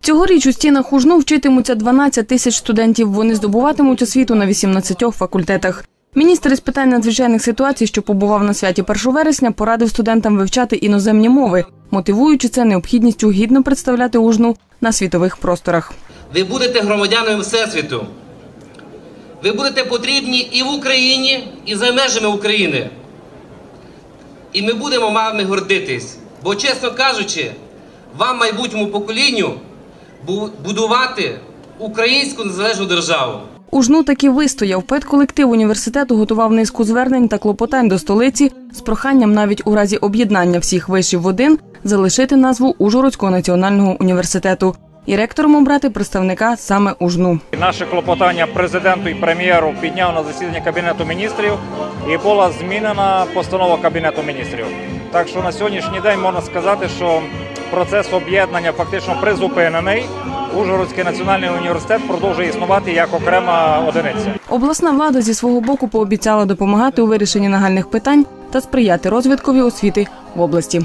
Цьогоріч у стінах УЖНУ вчитимуться 12 тисяч студентів. Вони здобуватимуть освіту на 18 факультетах. Міністр із питань надзвичайних ситуацій, що побував на святі 1 вересня, порадив студентам вивчати іноземні мови, мотивуючи це необхідністю гідно представляти УЖНУ на світових просторах. Ви будете громадянами Всесвіту. Ви будете потрібні і в Україні, і за межами України. І ми будемо вами гордитись. Бо, чесно кажучи, вам, майбутньому поколінню, будувати українську незалежну державу. УЖНУ таки вистояв. Педколектив університету готував низку звернень та клопотань до столиці з проханням навіть у разі об'єднання всіх вишів в один залишити назву Ужгородського національного університету і ректором обрати представника саме УЖНУ. Наше клопотання президенту і прем'єру підняв на засідання кабінету міністрів і була змінена постанова кабінету міністрів. Так що на сьогоднішній день можна сказати, що процес об'єднання фактично призупинений. Ужгородський національний університет продовжує існувати як окрема одиниця. Обласна влада зі свого боку пообіцяла допомагати у вирішенні нагальних питань та сприяти розвиткові освіти в області.